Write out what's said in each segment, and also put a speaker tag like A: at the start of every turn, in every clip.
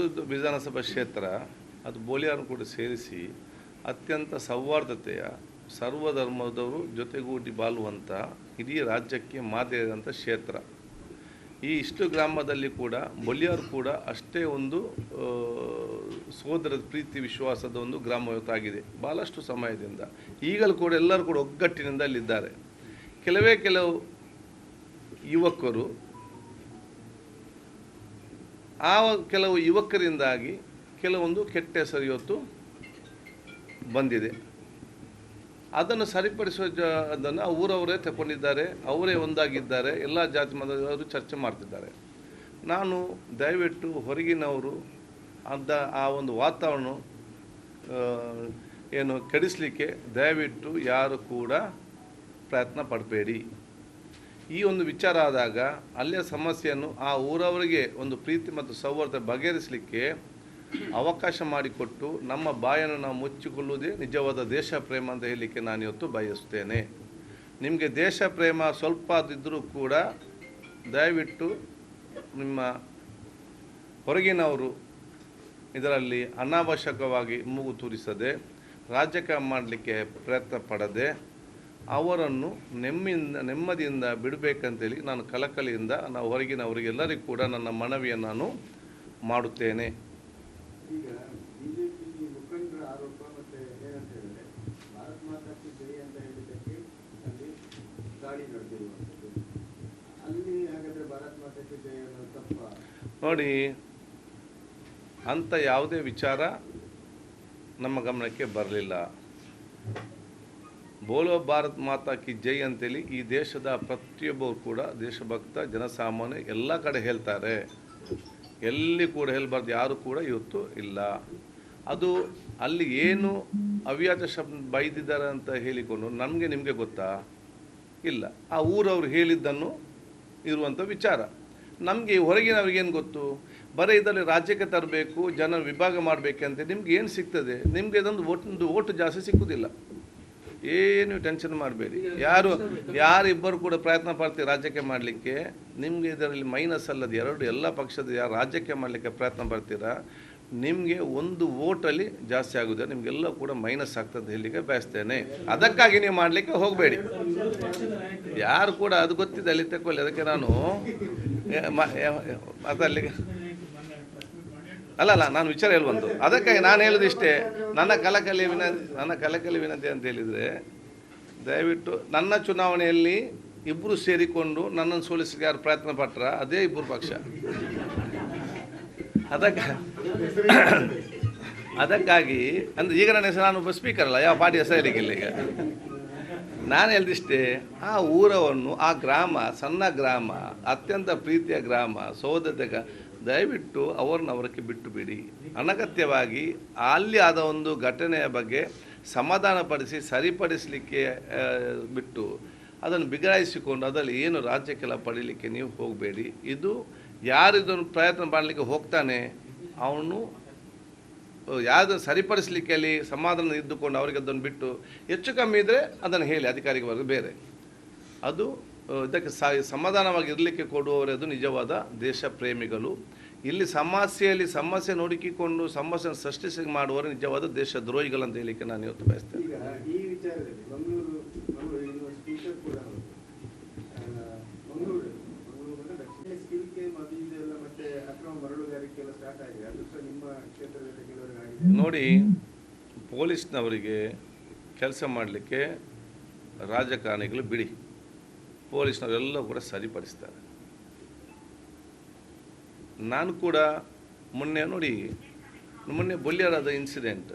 A: ಒಂದು ವಿಧಾನಸಭಾ ಕ್ಷೇತ್ರ, ಅದು ಬೋಲಿಯಾರನ್ನು ಕೂಡ ಸೇರಿಸಿ ಅತ್ಯಂತ ಸೌಹಾರ್ದತೆಯ, ಸರ್ವಧರ್ಮದವರು ಜೊತೆಗೂಡಿ ಬಾಳುವಂಥ ಇಡೀ ರಾಜ್ಯಕ್ಕೆ ಮಾದರಿಯಾದಂಥ ಕ್ಷೇತ್ರ. ಈ ಇಷ್ಟು ಗ್ರಾಮದಲ್ಲಿ ಕೂಡ ಬೊಲಿಯಾರು ಕೂಡ ಅಷ್ಟೇ ಒಂದು ಸೋದರದ ಸೋದರ ಪ್ರೀತಿ, ವಿಶ್ವಾಸದ ಒಂದು ಗ್ರಾಮ ಇವತ್ತಾಗಿದೆ. ಭಾಳಷ್ಟು ಸಮಯದಿಂದ. ಈಗಲೂ ಕೂಡ ಎಲ್ಲರೂ ಕೂಡ ಒಗ್ಗಟ್ಟಿನಿಂದ ಅಲ್ಲಿದ್ದಾರೆ. ಕೆಲವೇ ಕೆಲವು ಯುವಕರು ಆ ಕೆಲವು ಯುವಕರಿಂದಾಗಿ ಕೆಲವೊಂದು ಕೆಟ್ಟ ಹೆಸರು ಬಂದಿದೆ. ಅದನ್ನು ಸರಿಪಡಿಸುವ ಜ ಅದನ್ನು ಊರವರೇ ತಗೊಂಡಿದ್ದಾರೆ ಅವರೇ ಒಂದಾಗಿದ್ದಾರೆ, ಎಲ್ಲ ಜಾತಿ ಮತದವರು ಚರ್ಚೆ ಮಾಡ್ತಿದ್ದಾರೆ. ನಾನು ದಯವಿಟ್ಟು ಹೊರಗಿನವರು ಅಂತ ಆ ಒಂದು ವಾತಾವರಣ ಏನು ಕೆಡಿಸಲಿಕ್ಕೆ ದಯವಿಟ್ಟು ಯಾರು ಕೂಡ ಪ್ರಯತ್ನ ಪಡಬೇಡಿ. ಈ ಒಂದು ವಿಚಾರ ಆದಾಗ ಅಲ್ಲಿಯ ಸಮಸ್ಯೆಯನ್ನು ಆ ಊರವರಿಗೆ ಒಂದು ಪ್ರೀತಿ ಮತ್ತು ಸೌಹಾರ್ದ ಬಗೆಹರಿಸಲಿಕ್ಕೆ ಅವಕಾಶ ಮಾಡಿಕೊಟ್ಟು ನಮ್ಮ ಬಾಯನ್ನು ನಾವು ಮುಚ್ಚಿಕೊಳ್ಳುವುದೇ ನಿಜವಾದ ದೇಶ ಪ್ರೇಮ ಅಂತ ಹೇಳಲಿಕ್ಕೆ ನಾನು ಇವತ್ತು ಬಯಸುತ್ತೇನೆ. ನಿಮಗೆ ದೇಶ ಪ್ರೇಮ ಸ್ವಲ್ಪ ಆದಿದ್ದರೂ ಕೂಡ ದಯವಿಟ್ಟು ನಿಮ್ಮ ಹೊರಗಿನವರು ಇದರಲ್ಲಿ ಅನಾವಶ್ಯಕವಾಗಿ ಮೂಗು ತೂರಿಸದೆ ರಾಜಕೀಯ ಮಾಡಲಿಕ್ಕೆ ಪ್ರಯತ್ನ ಪಡದೆ ಅವರನ್ನು ನೆಮ್ಮಿಂದ ನೆಮ್ಮದಿಯಿಂದ ಬಿಡಬೇಕಂತೇಳಿ ನಾನು ಕಳಕಳಿಯಿಂದ ನಾವು ಹೊರಗಿನವರಿಗೆಲ್ಲರಿಗೂ ಕೂಡ ನನ್ನ ಮನವಿಯನ್ನು ನಾನು ಮಾಡುತ್ತೇನೆ. ನೋಡಿ ಅಂಥ ಯಾವುದೇ ವಿಚಾರ ನಮ್ಮ ಗಮನಕ್ಕೆ ಬರಲಿಲ್ಲ. ಬೋಲೋ ಭಾರತ್ ಮಾತಾ ಕಿ ಜೈ ಅಂತೇಳಿ ಈ ದೇಶದ ಪ್ರತಿಯೊಬ್ಬರು ಕೂಡ ದೇಶಭಕ್ತ, ಜನಸಾಮಾನ್ಯ ಎಲ್ಲ ಕಡೆ ಹೇಳ್ತಾರೆ. ಎಲ್ಲಿ ಕೂಡ ಹೇಳಬಾರ್ದು, ಯಾರು ಕೂಡ ಇವತ್ತು ಇಲ್ಲ. ಅದು ಅಲ್ಲಿ ಏನು ಅವ್ಯಾಜ ಶಬ್ದ ಬೈದಿದ್ದಾರೆ ಅಂತ ಹೇಳಿಕೊಂಡು ನಮಗೆ ನಿಮಗೆ ಗೊತ್ತಾ? ಇಲ್ಲ. ಆ ಊರವ್ರು ಹೇಳಿದ್ದನ್ನು ಇರುವಂಥ ವಿಚಾರ. ನಮಗೆ ಹೊರಗಿನವ್ರಿಗೇನು ಗೊತ್ತು? ಬರೀ ಇದರಲ್ಲಿ ರಾಜ್ಯಕ್ಕೆ ತರಬೇಕು, ಜನ ವಿಭಾಗ ಮಾಡಬೇಕಂತೆ, ನಿಮ್ಗೆ ಏನು ಸಿಗ್ತದೆ? ನಿಮಗೆ ಇದೊಂದು ಒಂದು ಓಟು ಜಾಸ್ತಿ ಸಿಕ್ಕುದಿಲ್ಲ. ಏನು ಟೆನ್ಷನ್ ಮಾಡಬೇಡಿ. ಯಾರು ಯಾರಿಬ್ಬರು ಕೂಡ ಪ್ರಯತ್ನ ಪಡ್ತೀವಿ ರಾಜ್ಯಕ್ಕೆ ಮಾಡಲಿಕ್ಕೆ. ನಿಮಗೆ ಇದರಲ್ಲಿ ಮೈನಸ್ ಅಲ್ಲದೆ ಎರಡು ಎಲ್ಲ ಪಕ್ಷದ ಯಾರು ರಾಜ್ಯಕ್ಕೆ ಮಾಡಲಿಕ್ಕೆ ಪ್ರಯತ್ನ ಪಡ್ತೀರಾ? ನಿಮಗೆ ಒಂದು ಓಟಲ್ಲಿ ಜಾಸ್ತಿ ಆಗುವುದಿಲ್ಲ ನಿಮಗೆಲ್ಲ ಕೂಡ ಮೈನಸ್ ಆಗ್ತದೆ ಹೇಳಲಿಕ್ಕೆ ಬಯಸ್ತೇನೆ. ಅದಕ್ಕಾಗಿ ನೀವು ಮಾಡಲಿಕ್ಕೆ ಹೋಗಬೇಡಿ. ಯಾರು ಕೂಡ ಅದು ಗೊತ್ತಿದೆ ಅಲ್ಲಿ ತಗೊಳ್ಳಿ ಅದಕ್ಕೆ ನಾನು ಏ, ಮ- ಏ, ಅದಲ್ಲಿಗೆ ಅಲ್ಲ ಅಲ್ಲ ನಾನು ವಿಚಾರ ಹೇಳುವಂತು ಅದಕ್ಕಾಗಿ ನಾನು ಹೇಳೋದಿಷ್ಟೇ ನನ್ನ ಕಲಕಲಿ ವಿನಂತಿ ನನ್ನ ಕಲಕಲಿ ವಿನಂತಿ ಅಂತ ಹೇಳಿದರೆ, ದಯವಿಟ್ಟು ನನ್ನ ಚುನಾವಣೆಯಲ್ಲಿ ಇಬ್ಬರು ಸೇರಿಕೊಂಡು ನನ್ನನ್ನು ಸೋಲಿಸಲಿಕ್ಕೆ ಯಾರು ಪ್ರಯತ್ನ ಪಟ್ಟರ ಅದೇ ಇಬ್ಬರು ಪಕ್ಷ. ಅದಕ್ಕೆ, ಅದಕ್ಕಾಗಿ, ಅಂದರೆ ಈಗ ನನ್ನ ಹೆಸರು, ನಾನು ಸ್ಪೀಕರ್ ಅಲ್ಲ, ಯಾವ ಪಾರ್ಟಿ ಹೆಸರು ಹೇಳಿಕ್ಕಿಲ್ಲ ಈಗ? ನಾನು ಹೇಳ್ದಿಷ್ಟೇ ಆ ಊರವನ್ನು, ಆ ಗ್ರಾಮ, ಸಣ್ಣ ಗ್ರಾಮ, ಅತ್ಯಂತ ಪ್ರೀತಿಯ ಗ್ರಾಮ ಸೋದರ ಗ- ದಯವಿಟ್ಟು ಅವರನ್ನು ಅವರಕ್ಕೆ ಬಿಟ್ಟು ಬಿಡಿ ಅನಗತ್ಯವಾಗಿ ಅಲ್ಲಿ ಆದ ಒಂದು ಘಟನೆಯ ಬಗ್ಗೆ ಸಮಾಧಾನಪಡಿಸಿ ಸರಿಪಡಿಸಲಿಕ್ಕೆ ಬಿಟ್ಟು ಅದನ್ನು ಬಿಗಡಾಯಿಸಿಕೊಂಡು ಅದರಲ್ಲಿ ಏನು ರಾಜ್ಯಕ್ಕೆಲ್ಲ ಪಡೀಲಿಕ್ಕೆ ನೀವು ಹೋಗಬೇಡಿ. ಇದು ಯಾರು ಇದನ್ನು ಪ್ರಯತ್ನ ಮಾಡಲಿಕ್ಕೆ ಹೋಗ್ತಾನೆ, ಅವನು ಯಾರು ಸರಿಪಡಿಸಲಿಕ್ಕೆ ಅಲ್ಲಿ ಸಮಾಧಾನ ಇದ್ದುಕೊಂಡು ಅವರಿಗೆ ಅದನ್ನು ಬಿಟ್ಟು, ಹೆಚ್ಚು ಕಮ್ಮಿ ಇದ್ದರೆ ಅದನ್ನು ಹೇಳಿ, ಅಧಿಕಾರಿಗೆ ಬೇರೆ. ಅದು ಇದಕ್ಕೆ ಸ ಸಮಾಧಾನವಾಗಿ ಇರಲಿಕ್ಕೆ ಕೊಡುವವರೇ ಅದು ನಿಜವಾದ ದೇಶ ಪ್ರೇಮಿಗಳು. ಇಲ್ಲಿ ಸಮಸ್ಯೆಯಲ್ಲಿ ಸಮಸ್ಯೆ ನೋಡಿಕೊಂಡು ಸಮಸ್ಯೆ ಸೃಷ್ಟಿಸಿ ಮಾಡುವವರು ನಿಜವಾದ ದೇಶ ದ್ರೋಹಿಗಳು ಅಂತ ಹೇಳಲಿಕ್ಕೆ ನಾನು ಇವತ್ತು ಬಯಸ್ತೇನೆ. ನೋಡಿ ಪೊಲೀಸ್ನವರಿಗೆ ಕೆಲಸ ಮಾಡಲಿಕ್ಕೆ ರಾಜಕಾರಣಿಗಳು ಬಿಡಿ. ಪೊಲೀಸ್ನವರೆಲ್ಲ ಕೂಡ ಸರಿಪಡಿಸ್ತಾರೆ. ನಾನು ಕೂಡ ಮೊನ್ನೆ ನೋಡಿ, ಮೊನ್ನೆ ಬೊಲ್ಯಾರದ ಇನ್ಸಿಡೆಂಟ್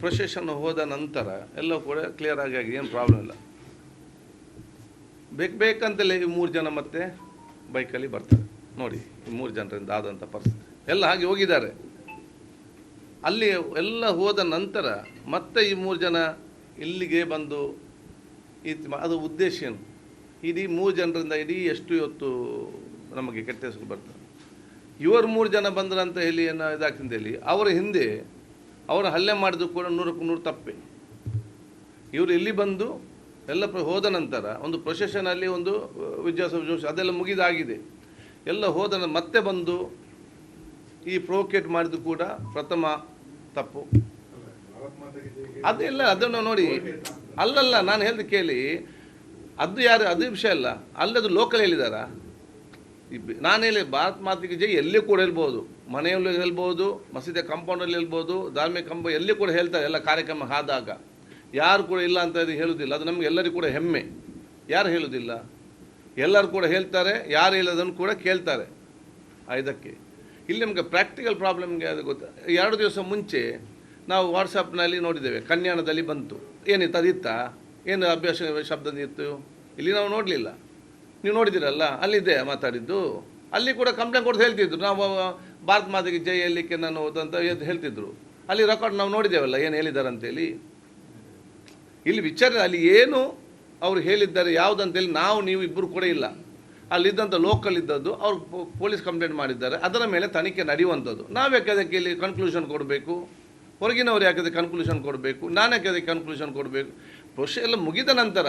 A: ಪ್ರೊಸೆಷನ್ ಹೋದ ನಂತರ ಎಲ್ಲ ಕೂಡ ಕ್ಲಿಯರ್ ಆಗಿ ಆಗಿದೆ ಏನು ಪ್ರಾಬ್ಲಮ್ ಇಲ್ಲ. ಬೇಕು ಬೇಕಂತಲೇ ಈ ಮೂರು ಜನ ಮತ್ತೆ ಬೈಕಲ್ಲಿ ಬರ್ತಾರೆ. ನೋಡಿ, ಈ ಮೂರು ಜನರಿಂದ ಆದಂಥ ಪರಿಸ್ಥಿತಿ. ಎಲ್ಲ ಹಾಗೆ ಹೋಗಿದ್ದಾರೆ. ಅಲ್ಲಿ ಎಲ್ಲ ಹೋದ ನಂತರ ಮತ್ತೆ ಈ ಮೂರು ಜನ ಇಲ್ಲಿಗೆ ಬಂದು ಇದ್ ಅದು ಉದ್ದೇಶ ಏನು? ಇಡೀ ಮೂರು ಜನರಿಂದ ಇಡೀ ಎಷ್ಟು ಇವತ್ತು ನಮಗೆ ಕೆಟ್ಟ ಹೆಸರು ಬರ್ತದೆ ಇವರು ಮೂರು ಜನ ಅಂತ ಹೇಳಿ ಏನೋ ಇದಾಗ್ತಿಂದ ಹೇಳಿ ಅವರ ಹಿಂದೆ ಅವರ ಹಲ್ಲೆ ಮಾಡಿದ್ರು ಕೂಡ ನೂರಕ್ಕೂ ನೂರು ತಪ್ಪೆ. ಇವರು ಇಲ್ಲಿ ಬಂದು ಎಲ್ಲ ಪ್ರ- ಹೋದ ನಂತರ ಒಂದು ಪ್ರೊಸೆಷನಲ್ಲಿ ಒಂದು ವಿದ್ಯಾಸ ಅದೆಲ್ಲ ಮುಗಿದಾಗಿದೆ. ಎಲ್ಲ ಹೋದ ಮತ್ತೆ ಬಂದು ಈ ಪ್ರೋಕೇಟ್ ಮಾಡಿದ್ದು ಕೂಡ ಪ್ರಥಮ ತಪ್ಪು. ಅದೆಲ್ಲ ಅದನ್ನು ನೋಡಿ ಅಲ್ಲಲ್ಲ, ನಾನು ಹೇಳಿದ ಕೇಳಿ, ಅದು ಯಾರು, ಅದು ವಿಷಯ ಅಲ್ಲ. ಅಲ್ಲದು ಲೋಕಲ್ ಹೇಳಿದಾರ? ನಾನು ಹೇಳಿ ಭಾರತ್ ಮಾತಿಗೆ ಜೈ, ಎಲ್ಲಿ ಕೂಡ ಹೇಳ್ಬೋದು. ಮನೆಯಲ್ಲೂ ಹೇಳ್ಬೋದು ಮಸೀದಿ ಕಾಂಪೌಂಡಲ್ಲಿ ಹೇಳ್ಬೋದು, ಧಾರ್ಮಿಕ ಕಂಪ ಎಲ್ಲಿ ಕೂಡ ಹೇಳ್ತಾರೆ, ಎಲ್ಲ ಕಾರ್ಯಕ್ರಮ ಆದಾಗ. ಯಾರು ಕೂಡ ಇಲ್ಲ ಅಂತ ಹೇಳುವುದಿಲ್ಲ ಅದು ನಮಗೆ ಎಲ್ಲರಿಗೂ ಕೂಡ ಹೆಮ್ಮೆ. ಯಾರು ಹೇಳುವುದಿಲ್ಲ ಎಲ್ಲರೂ ಕೂಡ ಹೇಳ್ತಾರೆ, ಯಾರು ಹೇಳೋದನ್ನು ಕೂಡ ಕೇಳ್ತಾರೆ. ಇದಕ್ಕೆ ಇಲ್ಲಿ ನಮಗೆ ಪ್ರಾಕ್ಟಿಕಲ್ ಪ್ರಾಬ್ಲಮ್ಗೆ ಅದು ಗೊತ್ತು, ಎರಡು ದಿವಸ ಮುಂಚೆ ನಾವು ವಾಟ್ಸಪ್ನಲ್ಲಿ ನೋಡಿದ್ದೇವೆ ಕನ್ಯಾಣದಲ್ಲಿ ಬಂತು. ಏನಿತ್ತು ಅದಿತ್ತ ಏನು ಅಭ್ಯಾಸ ಶಬ್ದ ಇತ್ತು? ಇಲ್ಲಿ ನಾವು ನೋಡಲಿಲ್ಲ. ನೀವು ನೋಡಿದ್ದೀರಲ್ಲ ಅಲ್ಲಿದೆ ಮಾತಾಡಿದ್ದು. ಅಲ್ಲಿ ಕೂಡ ಕಂಪ್ಲೇಂಟ್ ಕೊಡ್ತಾ ಹೇಳ್ತಿದ್ರು. ನಾವು, ಭಾರತ್ ಮಾತೆಗೆ ಜೈ ಎಲ್ಲಿಕ್ಕೆ ನಾನು ಅಂತ ಹೇಳ್ತಿದ್ರು. ಅಲ್ಲಿ ರೆಕಾರ್ಡ್ ನಾವು ನೋಡಿದ್ದೇವಲ್ಲ, ಏನು ಹೇಳಿದ್ದಾರೆ ಅಂತೇಳಿ ಇಲ್ಲಿ ವಿಚಾರ, ಅಲ್ಲಿ ಏನು ಅವರು ಹೇಳಿದ್ದಾರೆ ಯಾವುದಂತೇಳಿ ನಾವು, ನೀವು ಇಬ್ಬರು ಕೂಡ ಇಲ್ಲ. ಅಲ್ಲಿದ್ದಂಥ ಲೋಕಲ್ ಇದ್ದದ್ದು, ಅವ್ರು ಪೊಲೀಸ್ ಕಂಪ್ಲೇಂಟ್ ಮಾಡಿದ್ದಾರೆ. ಅದರ ಮೇಲೆ ತನಿಖೆ ನಡೆಯುವಂಥದ್ದು. ನಾವು ಯಾಕೆ ಅದಕ್ಕೆ ಇಲ್ಲಿ ಕನ್ಕ್ಲೂಷನ್ ಕೊಡಬೇಕು? ಹೊರಗಿನವ್ರು ಯಾಕೆ ಕನ್ಕ್ಲೂಷನ್ ಕೊಡಬೇಕು? ನಾನು ಯಾಕೆ ಕನ್ಕ್ಲೂಷನ್ ಕೊಡಬೇಕು? ಪ್ರೊಸೆ ಎಲ್ಲ ಮುಗಿದ ನಂತರ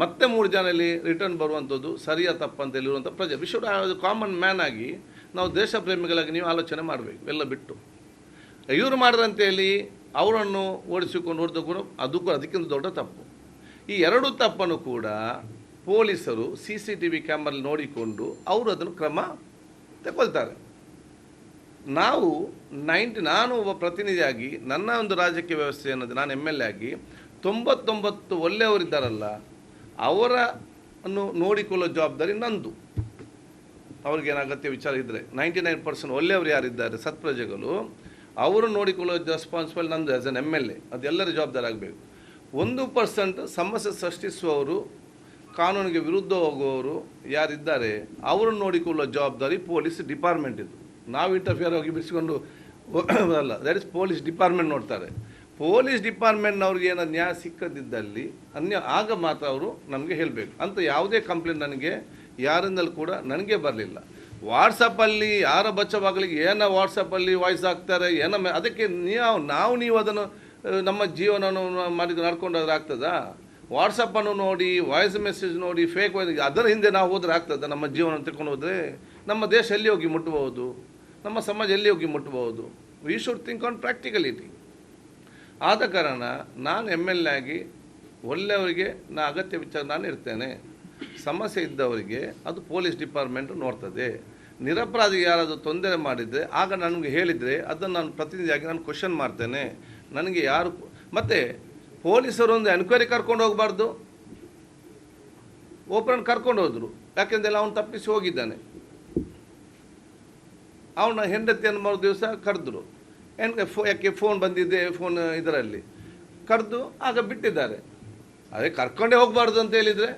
A: ಮತ್ತೆ ಮೂರು ಜನರಲ್ಲಿ ರಿಟರ್ನ್ ಬರುವಂಥದ್ದು ಸರಿಯಾ ತಪ್ಪಂತ ಹೇಳಿರುವಂಥ ಪ್ರಜೆ. ವಿಶ್ವ ಕಾಮನ್ ಮ್ಯಾನ್ ಆಗಿ ನಾವು ದೇಶ ಪ್ರೇಮಿಗಳಾಗಿ ನೀವು ಆಲೋಚನೆ ಮಾಡಬೇಕು, ಎಲ್ಲ ಬಿಟ್ಟು. ಇವರು ಮಾಡಿದಂತೇಳಿ ಅವರನ್ನು ಓಡಿಸಿಕೊಂಡು ಹೊಡೆದು ಕೂಡ ಅದು ಕೂಡ ಅದಕ್ಕಿಂತ ದೊಡ್ಡ ತಪ್ಪು. ಈ ಎರಡು ತಪ್ಪನ್ನು ಕೂಡ ಪೊಲೀಸರು ಸಿ ಸಿ ಟಿ ವಿ ಕ್ಯಾಮ್ರಲ್ಲಿ ನೋಡಿಕೊಂಡು ಅವರು ಅದನ್ನು ಕ್ರಮ ತಗೊಳ್ತಾರೆ ನಾವು ನೈಂಟಿ, ನಾನು ಒಬ್ಬ ಪ್ರತಿನಿಧಿಯಾಗಿ, ನನ್ನ ಒಂದು ರಾಜಕೀಯ ವ್ಯವಸ್ಥೆ ಅನ್ನೋದು ನಾನು ಎಂ ಎಲ್ ಎ ಆಗಿ, ತೊಂಬತ್ತೊಂಬತ್ತು ಒಳ್ಳೆಯವರಿದ್ದಾರಲ್ಲ ಅವರ ಅನ್ನು ನೋಡಿಕೊಳ್ಳೋ ಜವಾಬ್ದಾರಿ ನಂದು. ಅವ್ರಿಗೇನು ಅಗತ್ಯ ವಿಚಾರ ಇದ್ದರೆ ನೈಂಟಿ ನೈನ್ ಪರ್ಸೆಂಟ್ ಒಳ್ಳೆಯವರು ಯಾರಿದ್ದಾರೆ, ಸತ್ಪ್ರಜೆಗಳು, ಅವರು ನೋಡಿಕೊಳ್ಳೋ ರೆಸ್ಪಾನ್ಸಿಬಲ್ ನಂದು as an M L A ಅದು ಎಲ್ಲರ ಜವಾಬ್ದಾರಿ ಆಗಬೇಕು. ಒಂದು ಪರ್ಸೆಂಟ್ ಸಮಸ್ಯೆ ಸೃಷ್ಟಿಸುವವರು, ಕಾನೂನಿಗೆ ವಿರುದ್ಧ ಹೋಗುವವರು ಯಾರಿದ್ದಾರೆ, ಅವರನ್ನು ನೋಡಿಕೊಳ್ಳೋ ಜವಾಬ್ದಾರಿ ಪೊಲೀಸ್ ಡಿಪಾರ್ಟ್ಮೆಂಟ್ ಇದು. ನಾವು ಇಂಟರ್ಫಿಯರ್ ಹೋಗಿ ಬಿಡಿಸಿಕೊಂಡು ಅಲ್ಲ ದಟ್ ಇಸ್ ಪೊಲೀಸ್ ಡಿಪಾರ್ಟ್ಮೆಂಟ್ ನೋಡ್ತಾರೆ. ಪೊಲೀಸ್ ಡಿಪಾರ್ಟ್ಮೆಂಟ್ನವ್ರಿಗೆ ಏನೋ ನ್ಯಾಯ ಸಿಕ್ಕದಿದ್ದಲ್ಲಿ ಅನ್ಯ, ಆಗ ಮಾತ್ರ ಅವರು ನಮಗೆ ಹೇಳಬೇಕು. ಅಂತ ಯಾವುದೇ ಕಂಪ್ಲೇಂಟ್ ನನಗೆ ಯಾರಿಂದಲೂ ಕೂಡ ನನಗೆ ಬರಲಿಲ್ಲ. ವಾಟ್ಸಪ್ಪಲ್ಲಿ ಯಾರ ಬಚ್ಚವಾಗಲಿಗೆ ಏನೋ ವಾಟ್ಸಪ್ಪಲ್ಲಿ ವಾಯ್ಸ್ ಹಾಕ್ತಾರೆ, ಏನೋ ಅದಕ್ಕೆ ನೀವು, ನಾವು ನೀವು ಅದನ್ನು ನಮ್ಮ ಜೀವನವನ್ನು ನಡ್ಕೊಂಡು ನಡ್ಕೊಂಡಾದ್ರೆ ಆಗ್ತದಾ? ವಾಟ್ಸಪ್ಪನ್ನು ನೋಡಿ ವಾಯ್ಸ್ ಮೆಸೇಜ್ ನೋಡಿ ಫೇಕ್ ಅದರ ಹಿಂದೆ ನಾವು ಹೋದ್ರೆ ಆಗ್ತದ ನಮ್ಮ ಜೀವನ ತಿಳ್ಕೊಂಡು ಹೋದರೆ? ನಮ್ಮ ದೇಶ ಎಲ್ಲಿ ಹೋಗಿ ಮುಟ್ಟಬಹುದು? ನಮ್ಮ ಸಮಾಜ ಎಲ್ಲಿ ಹೋಗಿ ಮುಟ್ಟಬಹುದು? We should think on practicality ಆದ ಕಾರಣ ನಾನು ಎಂ ಎಲ್ ಎ ಆಗಿ ಒಳ್ಳೆಯವರಿಗೆ ನಾ ಅಗತ್ಯ ವಿಚಾರ ನಾನು ಇರ್ತೇನೆ. ಸಮಸ್ಯೆ ಇದ್ದವರಿಗೆ ಅದು ಪೊಲೀಸ್ ಡಿಪಾರ್ಟ್ಮೆಂಟ್ ನೋಡ್ತದೆ. ನಿರಪರಾಧಿ ಯಾರಾದರೂ ತೊಂದರೆ ಮಾಡಿದರೆ ಆಗ ನನಗೆ ಹೇಳಿದರೆ ಅದನ್ನು ನಾನು ಪ್ರತಿನಿಧಿಯಾಗಿ ನಾನು ಕ್ವಶನ್ ಮಾಡ್ತೇನೆ. ನನಗೆ ಯಾರು ಮತ್ತು ಪೊಲೀಸರು ಒಂದು ಎನ್ಕ್ವೈರಿ ಕರ್ಕೊಂಡು ಹೋಗಬಾರ್ದು. ಒಬ್ಬರನ್ನು ಕರ್ಕೊಂಡು ಹೋದರು. ಯಾಕೆಂದರೆ ಅವನು ತಪ್ಪಿಸಿ ಹೋಗಿದ್ದಾನೆ. ಅವನ ಹೆಂಡತಿಯನ್ನು ಮರು ದಿವಸ ಕರೆದ್ರು. ಏನ್ ಫೋ, ಯಾಕೆ ಫೋನ್ ಬಂದಿದೆ ಫೋನ್ ಇದರಲ್ಲಿ. ಕರೆದು ಆಗ ಬಿಟ್ಟಿದ್ದಾರೆ. ಅದೇ ಕರ್ಕೊಂಡೇ ಹೋಗಬಾರ್ದು ಅಂತ ಹೇಳಿದರೆ.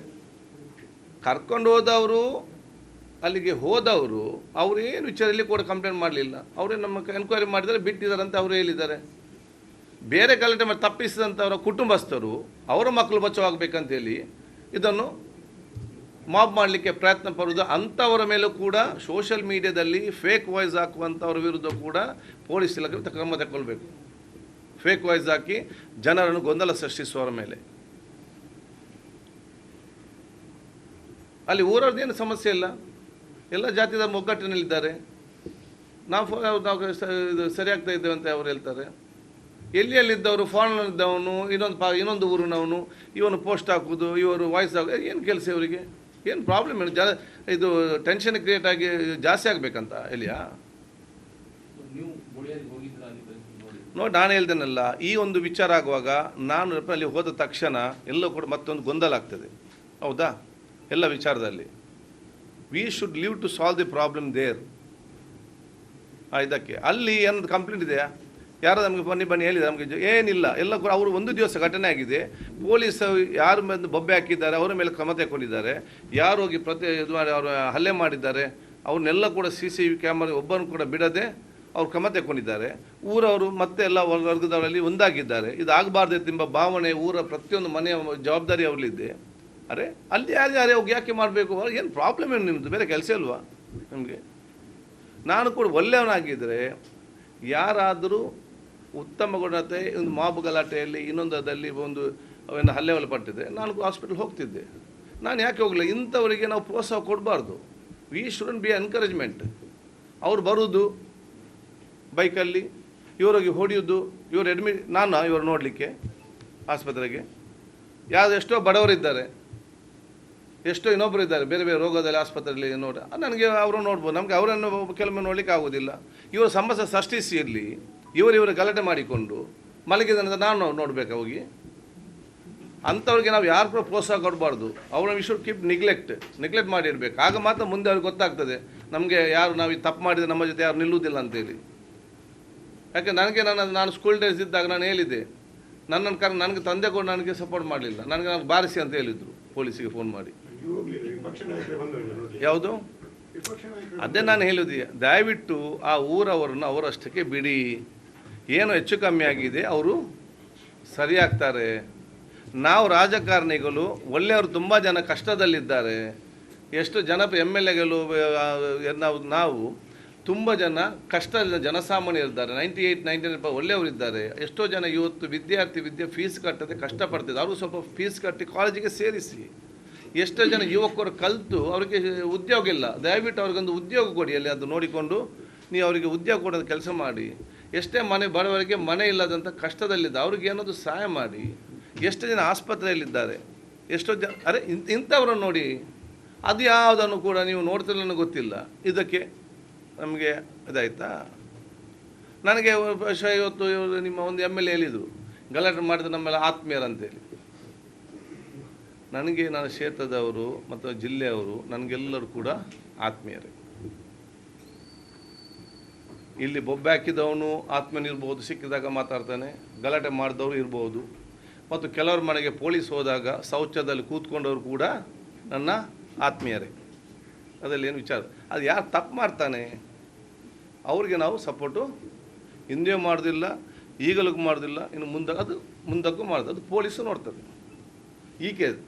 A: ಕರ್ಕೊಂಡು ಹೋದವರು, ಅಲ್ಲಿಗೆ ಹೋದವರು ಅವರೇನು ವಿಚಾರಲ್ಲಿ ಕೂಡ ಕಂಪ್ಲೇಂಟ್ ಮಾಡಲಿಲ್ಲ. ಅವರೇ ನಮ್ಮ ಎನ್ಕ್ವೈರಿ ಮಾಡಿದರೆ ಬಿಟ್ಟಿದ್ದಾರೆ ಅಂತ ಅವರು ಹೇಳಿದ್ದಾರೆ. ಬೇರೆ ಗಲಾಟೆ ತಪ್ಪಿಸಿದಂಥವರ ಕುಟುಂಬಸ್ಥರು, ಅವರ ಮಕ್ಕಳು ಬಚಾವಾಗಬೇಕಂತೇಳಿ ಇದನ್ನು ಮಾಬ್ ಮಾಡಲಿಕ್ಕೆ ಪ್ರಯತ್ನ ಪಡುವುದು ಅಂಥವರ ಮೇಲೂ ಕೂಡ ಸೋಷಿಯಲ್ ಮೀಡಿಯಾದಲ್ಲಿ ಫೇಕ್ ವಾಯ್ಸ್ ಹಾಕುವಂಥವ್ರ ವಿರುದ್ಧ ಕೂಡ ಪೊಲೀಸ್ ಇಲಾಖೆ ಕ್ರಮ ತಗೊಳ್ಬೇಕು ಫೇಕ್ ವಾಯ್ಸ್ ಹಾಕಿ ಜನರನ್ನು ಗೊಂದಲ ಸೃಷ್ಟಿಸುವವರ ಮೇಲೆ. ಅಲ್ಲಿ ಊರವ್ರದ್ದೇನು ಸಮಸ್ಯೆ ಇಲ್ಲ. ಎಲ್ಲ ಜಾತಿದ ಒಗ್ಗಟ್ಟಿನಲ್ಲಿದ್ದಾರೆ ನಾವು ನಾವು ಇದು ಸರಿಯಾಗ್ತಾ ಇದ್ದೇವೆ ಅಂತ ಅವ್ರು ಹೇಳ್ತಾರೆ. ಎಲ್ಲಿ ಎಲ್ಲಿದ್ದವರು ಫಾರಿನಲ್ಲಿದ್ದವನು, ಇನ್ನೊಂದು ಪಾ ಇನ್ನೊಂದು ಊರಿನವನು, ಇವನು ಪೋಸ್ಟ್ ಹಾಕೋದು ಇವರು ವಾಯ್ಸ್ ಹಾಕೋದು ಏನು ಕೆಲಸ ಇವರಿಗೆ? ಏನು ಪ್ರಾಬ್ಲಮ್ ಏನು? ಜನ ಇದು ಟೆನ್ಷನ್ ಕ್ರಿಯೇಟ್ ಆಗಿ ಜಾಸ್ತಿ ಆಗಬೇಕಂತ ಎಲ್ಲಿಯಾ
B: ನೋಡಿ.
A: ನಾನು ಹೇಳ್ದೇನಲ್ಲ ಈ ಒಂದು ವಿಚಾರ ಆಗುವಾಗ ನಾನು ಅಲ್ಲಿ ಹೋದ ತಕ್ಷಣ ಎಲ್ಲೋ ಕೂಡ ಮತ್ತೊಂದು ಗೊಂದಲ ಆಗ್ತದೆ. ಹೌದಾ? ಎಲ್ಲ ವಿಚಾರದಲ್ಲಿ. We should leave to solve the problem there ಇದಕ್ಕೆ. ಅಲ್ಲಿ ಏನದು ಕಂಪ್ಲೇಂಟ್ ಇದೆಯಾ? ಯಾರೋ ನಮಗೆ ಬನ್ನಿ ಬನ್ನಿ ಹೇಳಿದ್ದಾರೆ ನಮಗೆ ಏನಿಲ್ಲ. ಎಲ್ಲ ಕೂಡ ಅವರು ಒಂದು ದಿವಸ ಘಟನೆ ಆಗಿದೆ. ಪೊಲೀಸ್ ಯಾರ ಮೇಲೆ ಬೊಬ್ಬೆ ಹಾಕಿದ್ದಾರೆ, ಅವರ ಮೇಲೆ ಕ್ರಮ ತಗೊಂಡಿದ್ದಾರೆ ಯಾರು ಹೋಗಿ ಪ್ರತಿ ಇದು ಮಾಡಿ ಅವರು ಹಲ್ಲೆ ಮಾಡಿದ್ದಾರೆ, ಅವ್ರನ್ನೆಲ್ಲ ಕೂಡ ಸಿ ಸಿ ವಿ ಕ್ಯಾಮ್ರಾ ಒಬ್ಬರನ್ನು ಕೂಡ ಬಿಡದೆ ಅವ್ರು ಕ್ರಮ ತಗೊಂಡಿದ್ದಾರೆ ಊರವರು ಮತ್ತೆ ಎಲ್ಲ ವರ್ಗ- ವರ್ಗದವರಲ್ಲಿ ಒಂದಾಗಿದ್ದಾರೆ. ಇದು ಆಗಬಾರ್ದೆಂಬ ಭಾವನೆ ಊರ ಪ್ರತಿಯೊಂದು ಮನೆಯ ಜವಾಬ್ದಾರಿ ಅವರಲ್ಲಿದೆ. ಅರೆ, ಅಲ್ಲಿ ಯಾರು ಯಾರೇ ಹೋಗಿ ಯಾಕೆ ಮಾಡಬೇಕು? ಏನು ಪ್ರಾಬ್ಲಮ್ ಏನು ನಿಮ್ಮದು ಬೇರೆ ಕೆಲಸ ಇಲ್ವಾ ನಿಮಗೆ? ನಾನು ಕೂಡ ಒಳ್ಳೆಯವನಾಗಿದ್ದರೆ ಯಾರಾದರೂ ಉತ್ತಮ ಗುಣತೆ ಒಂದು ಮಾಬು ಗಲಾಟೆಯಲ್ಲಿ ಇನ್ನೊಂದರಲ್ಲಿ ಒಂದು ಅವನ್ನು ಹಲ್ಲೆ ಒಳಪಟ್ಟಿದೆ ನಾನು ಹಾಸ್ಪಿಟಲ್ ಹೋಗ್ತಿದ್ದೆ. ನಾನು ಯಾಕೆ ಹೋಗಲಿಲ್ಲ? ಇಂಥವರಿಗೆ ನಾವು ಪ್ರೋತ್ಸಾಹ ಕೊಡಬಾರ್ದು. ವಿ ಶುಡನ್ ಬಿ ಎನ್ಕರೇಜ್ಮೆಂಟ್ ಅವ್ರು ಬರೋದು ಬೈಕಲ್ಲಿ, ಇವರಿಗೆ ಹೊಡೆಯೋದು, ಇವರು ಅಡ್ಮಿಟ್ ನಾನು ಇವರು ನೋಡಲಿಕ್ಕೆ ಆಸ್ಪತ್ರೆಗೆ. ಯಾರು ಎಷ್ಟೋ ಬಡವರಿದ್ದಾರೆ. ಎಷ್ಟೋ ಇನ್ನೊಬ್ಬರು ಇದ್ದಾರೆ ಬೇರೆ ಬೇರೆ ರೋಗದಲ್ಲಿ ಆಸ್ಪತ್ರೆಯಲ್ಲಿ ನೋಡಿ ನನಗೆ ಅವರು ನೋಡ್ಬೋದು. ನಮಗೆ ಅವರನ್ನು ಕೆಲವೊಮ್ಮೆ ನೋಡಲಿಕ್ಕೆ ಆಗೋದಿಲ್ಲ. ಇವರು ಸಮಸ್ಯೆ ಸೃಷ್ಟಿಸಿ ಇರಲಿ. ಇವರು ಇವರು ಗಲಾಟೆ ಮಾಡಿಕೊಂಡು ಮಲಗಿದ ನಂತರ ನಾನು ನೋಡಬೇಕಾ ಹೋಗಿ? ಅಂಥವ್ರಿಗೆ ನಾವು ಯಾರು ಕೂಡ ಪ್ರೋತ್ಸಾಹ ಕೊಡಬಾರ್ದು. ಅವ್ರನ್ನ we should keep neglect neglect ಮಾಡಿರಬೇಕು. ಆಗ ಮಾತ್ರ ಮುಂದೆ ಅವ್ರಿಗೆ ಗೊತ್ತಾಗ್ತದೆ ನಮಗೆ ಯಾರು ನಾವು ಈ ತಪ್ಪು ಮಾಡಿದರೆ ನಮ್ಮ ಜೊತೆ ಯಾರು ನಿಲ್ಲುವುದಿಲ್ಲ ಅಂತೇಳಿ. ಯಾಕೆ ನನಗೆ ನನ್ನ ನಾನು ಸ್ಕೂಲ್ ಡೇಸ್ ಇದ್ದಾಗ ನಾನು ಹೇಳಿದ್ದೆ ನನ್ನನ್ನು ಕಾರಣ ನನಗೆ ತಂದೆ ಕೂಡ ನನಗೆ ಸಪೋರ್ಟ್ ಮಾಡಲಿಲ್ಲ. ನನಗೆ ನಾನು ಬಾರಿಸಿ ಅಂತ ಹೇಳಿದರು ಪೊಲೀಸಿಗೆ ಫೋನ್ ಮಾಡಿ. ಯಾವುದು? ಅದೇ ನಾನು ಹೇಳಿದೆ ದಯವಿಟ್ಟು ಆ ಊರವರನ್ನು ಅವರಷ್ಟಕ್ಕೆ ಬಿಡಿ. ಏನು ಹೆಚ್ಚು ಕಮ್ಮಿ ಆಗಿದೆ, ಅವರು ಸರಿಯಾಗ್ತಾರೆ. ನಾವು ರಾಜಕಾರಣಿಗಳು, ಒಳ್ಳೆಯವರು ತುಂಬ ಜನ ಕಷ್ಟದಲ್ಲಿದ್ದಾರೆ. ಎಷ್ಟು ಜನ ಎಂ ಎಲ್ ಎಗಳು ನಾವು ನಾವು ತುಂಬ ಜನ ಕಷ್ಟದ ಜನಸಾಮಾನ್ಯರಿದ್ದಾರೆ ನೈಂಟಿ ಏಯ್ಟ್ ನೈಂಟಿ ನೈನ್ ಒಳ್ಳೆಯವರಿದ್ದಾರೆ ಎಷ್ಟೋ ಜನ ಇವತ್ತು ವಿದ್ಯಾರ್ಥಿ ವಿದ್ಯೆ ಫೀಸ್ ಕಟ್ಟದೆ ಕಷ್ಟಪಡ್ತಿದ್ದಾರೆ. ಅವರು ಸ್ವಲ್ಪ ಫೀಸ್ ಕಟ್ಟಿ ಕಾಲೇಜಿಗೆ ಸೇರಿಸಿ. ಎಷ್ಟೋ ಜನ ಯುವಕರು ಕಲಿತು, ಅವರಿಗೆ ಉದ್ಯೋಗ ಇಲ್ಲ. ದಯವಿಟ್ಟು ಅವ್ರಿಗೊಂದು ಉದ್ಯೋಗ ಕೊಡಿ, ಅಲ್ಲಿ ಅದು ನೋಡಿಕೊಂಡು. ನೀವು ಅವರಿಗೆ ಉದ್ಯೋಗ ಕೊಡೋದು ಕೆಲಸ ಮಾಡಿ. ಎಷ್ಟೇ ಮನೆ ಬಡವರಿಗೆ ಮನೆ ಇಲ್ಲದಂಥ ಕಷ್ಟದಲ್ಲಿದ್ದ ಅವ್ರಿಗೆ ಏನಾದರೂ ಸಹಾಯ ಮಾಡಿ. ಎಷ್ಟು ಜನ ಆಸ್ಪತ್ರೆಯಲ್ಲಿದ್ದಾರೆ, ಎಷ್ಟೋ ಜನ ಅರೆ ಇಂಥ ಇಂಥವ್ರನ್ನು ನೋಡಿ ಅದು ಯಾವುದನ್ನು ಕೂಡ ನೀವು ನೋಡ್ತಿಲ್ಲ ಗೊತ್ತಿಲ್ಲ. ಇದಕ್ಕೆ ನಮಗೆ ಇದಾಯ್ತಾ? ನನಗೆ ವರ್ಷ ಇವತ್ತು ಇವರು ನಿಮ್ಮ ಒಂದು ಎಂ ಎಲ್ ಎ ಹೇಳಿದರು. ಗಲಾಟೆ ಮಾಡಿದ್ರೆ ನಮ್ಮೆಲ್ಲ ಆತ್ಮೀಯರಂತೇಳಿ. ನನಗೆ ನನ್ನ ಕ್ಷೇತ್ರದವರು ಮತ್ತು ಜಿಲ್ಲೆಯವರು, ನನಗೆಲ್ಲರೂ ಕೂಡ ಆತ್ಮೀಯರೇ. ಇಲ್ಲಿ ಬೊಬ್ಬೆ ಹಾಕಿದವನು ಆತ್ಮನಿರ್ಬೋದು ಸಿಕ್ಕಿದಾಗ ಮಾತಾಡ್ತಾನೆ, ಗಲಾಟೆ ಮಾಡಿದವರು ಇರ್ಬೋದು. ಮತ್ತು ಕೆಲವ್ರ ಮನೆಗೆ ಪೊಲೀಸ್ ಹೋದಾಗ ಶೌಚದಲ್ಲಿ ಕೂತ್ಕೊಂಡವರು ಕೂಡ ನನ್ನ ಆತ್ಮೀಯರೇ. ಅದರಲ್ಲಿ ಏನು ವಿಚಾರ? ಅದು ಯಾರು ತಪ್ಪು ಮಾಡ್ತಾನೆ? ಅವ್ರಿಗೆ ನಾವು ಸಪೋರ್ಟು ಹಿಂದೆ ಮಾಡೋದಿಲ್ಲ, ಈಗಲೂ ಮಾಡೋದಿಲ್ಲ, ಇನ್ನು ಮುಂದೆ ಅದು ಮುಂದಕ್ಕೂ ಮಾಡೋದು. ಅದು ಪೊಲೀಸು ನೋಡ್ತದೆ. ಈ ಕೇಸ್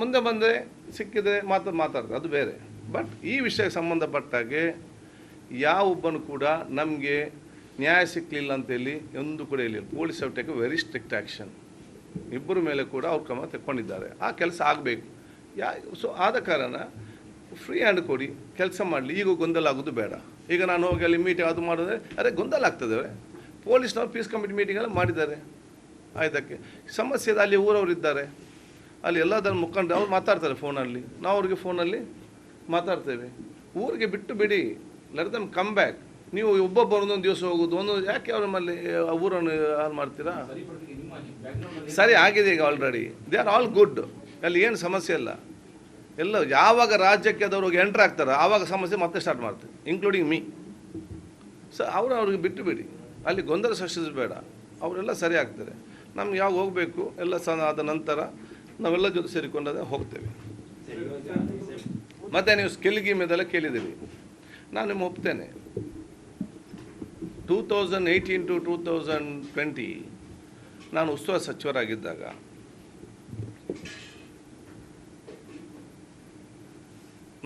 A: ಮುಂದೆ ಬಂದರೆ ಸಿಕ್ಕಿದ್ರೆ ಮಾತು ಮಾತಾಡ್ತಾರೆ ಅದು ಬೇರೆ. ಬಟ್ ಈ ವಿಷಯಕ್ಕೆ ಸಂಬಂಧಪಟ್ಟಾಗೆ ಯಾವೊಬ್ಬನು ಕೂಡ ನಮಗೆ ನ್ಯಾಯ ಸಿಕ್ಕಲಿಲ್ಲ ಅಂತೇಳಿ ಒಂದು ಕೂಡ ಇಲ್ಲ police have take very strict action ಇಬ್ಬರ ಮೇಲೆ ಕೂಡ ಅವ್ರು ಕ್ರಮ ತಗೊಂಡಿದ್ದಾರೆ ಆ ಕೆಲಸ ಆಗಬೇಕು. ಯಾ ಸೊ ಆದ ಕಾರಣ ಫ್ರೀ ಹ್ಯಾಂಡ್ ಕೊಡಿ, ಕೆಲಸ ಮಾಡಲಿ. ಈಗ ಗೊಂದಲ ಆಗೋದು ಬೇಡ. ಈಗ ನಾನು ಹೋಗಿ ಅಲ್ಲಿ ಮೀಟಿಂಗ್ ಅದು ಮಾಡಿದ್ರೆ ಅದೇ ಗೊಂದಲ ಆಗ್ತದೆ ಪೊಲೀಸ್ನವ್ರು ಪೀಸ್ ಕಮಿಟಿ ಮೀಟಿಂಗ್ ಎಲ್ಲ ಮಾಡಿದ್ದಾರೆ. ಆಯ್ತಕ್ಕೆ. ಸಮಸ್ಯೆ ಅಲ್ಲಿ ಊರವ್ರು ಇದ್ದಾರೆ. ಅಲ್ಲಿ ಎಲ್ಲದರ ಮುಖಂಡರು ಅವ್ರು ಮಾತಾಡ್ತಾರೆ ಫೋನಲ್ಲಿ ನಾವು ಅವ್ರಿಗೆ ಫೋನಲ್ಲಿ ಮಾತಾಡ್ತೇವೆ. ಊರಿಗೆ ಬಿಟ್ಟು ಬಿಡಿ. ಲೆಟ್ ದಮ್ ಕಮ್ ಬ್ಯಾಕ್ ನೀವು ಒಬ್ಬೊಬ್ಬರು ಒಂದೊಂದು ದಿವಸ ಹೋಗೋದು, ಒಂದು ಯಾಕೆ ಅವ್ರ ಮೇಲೆ ಆ, ಊರನ್ನು ಹಾಳು ಮಾಡ್ತೀರಾ? ಸರಿ ಆಗಿದೆ ಈಗ already they are all good ಅಲ್ಲಿ ಏನು ಸಮಸ್ಯೆ ಇಲ್ಲ. ಎಲ್ಲ ಯಾವಾಗ ರಾಜ್ಯಕ್ಕೆ ಅವ್ರಿಗೆ ಎಂಟ್ರ್ ಆಗ್ತಾರೆ, ಆವಾಗ ಸಮಸ್ಯೆ ಮತ್ತೆ ಸ್ಟಾರ್ಟ್ ಮಾಡ್ತಾರೆ ಇನ್ಕ್ಲೂಡಿಂಗ್ ಮೀ ಸೊ ಅವರು ಅವ್ರಿಗೆ ಬಿಟ್ಟು ಬಿಡಿ. ಅಲ್ಲಿ ಗೊಂದಲ ಸೃಷ್ಟಿಸಬೇಡ ಅವರೆಲ್ಲ ಸರಿ ಆಗ್ತಾರೆ. ನಮ್ಗೆ ಯಾವಾಗ ಹೋಗಬೇಕು, ಎಲ್ಲ ಸ, ಆದ ನಂತರ ನಾವೆಲ್ಲ ಜೊತೆ ಸೇರಿಕೊಂಡಾಗ ಹೋಗ್ತೇವೆ. ಮತ್ತು ನೀವು ಸ್ಕಿಲ್ ಗೀಮ್ ಇದೆಲ್ಲ ಕೇಳಿದ್ದೀರಿ. ನಾನು ನಿಮ್ಮ ಒಪ್ತೇನೆ. Two thousand eighteen to two thousand twenty ನಾನು ಉಸ್ತುವಾರಿ ಸಚಿವರಾಗಿದ್ದಾಗ